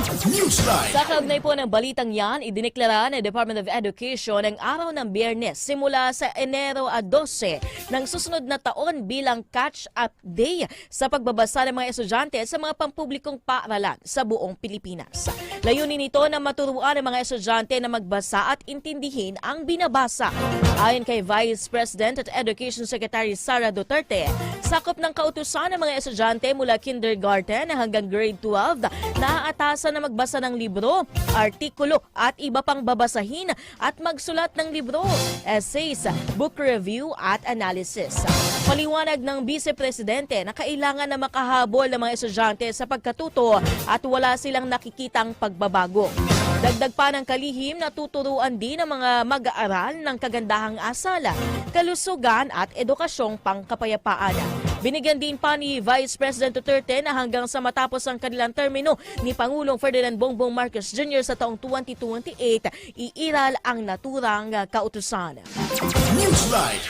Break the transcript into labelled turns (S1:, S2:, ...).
S1: Newsline.
S2: Sa kaugnay po ng balitang yan, idineklara ng Department of Education ang araw ng biyernes simula sa Enero a 12 ng susunod na taon bilang catch-up day sa pagbabasa ng mga estudyante sa mga pampublikong paaralan sa buong Pilipinas. Layunin nito na maturuan ang mga estudyante na magbasa at intindihin ang binabasa. Ayon kay Vice President at Education Secretary Sara Duterte, sakop ng kautusan ng mga estudyante mula kindergarten hanggang grade 12 na aatasan na magbasa ng libro, artikulo at iba pang babasahin at magsulat ng libro, essays, book review at analysis. Paliwanag ng Vice Presidente na kailangan na makahabol ng mga estudyante sa pagkatuto at wala silang nakikitang pagbabago. Dagdag pa ng kalihim na tuturuan din ng mga mag-aaral ng kagandahang asala, kalusugan at edukasyong pangkapayapaan. Binigyan din pa ni Vice President Duterte na hanggang sa matapos ang kanilang termino ni Pangulong Ferdinand Bongbong Marcos Jr. sa taong 2028, iiral ang naturang kautusan.
S1: Newsline.